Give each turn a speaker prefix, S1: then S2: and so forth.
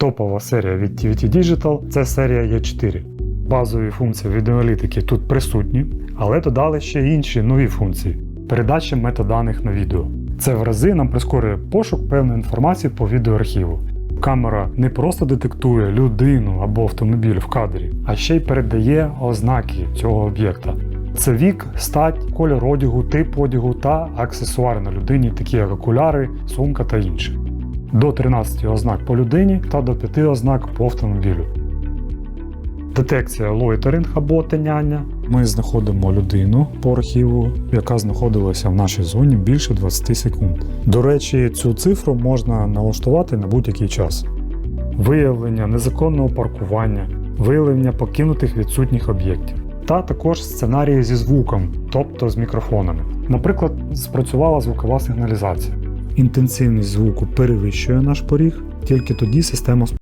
S1: Топова серія від TVT Digital це серія E4. Базові функції відеоаналітики тут присутні, але додали ще інші нові функції передача метаданих на відео. Це в рази нам прискорює пошук певної інформації по відеоархіву. Камера не просто детектує людину або автомобіль в кадрі, а ще й передає ознаки цього об'єкта. Це вік, стать, кольор одягу, тип одягу та аксесуари на людині, такі як окуляри, сумка та інше. До 13 ознак по людині та до 5 ознак по автомобілю. Детекція лойтеринг або тиняння. Ми знаходимо людину по архіву, яка знаходилася в нашій зоні більше 20 секунд. До речі, цю цифру можна налаштувати на будь-який час. Виявлення незаконного паркування, виявлення покинутих відсутніх об'єктів. Та також сценарії зі звуком, тобто з мікрофонами. Наприклад, спрацювала звукова сигналізація. Інтенсивність звуку перевищує наш поріг, тільки тоді система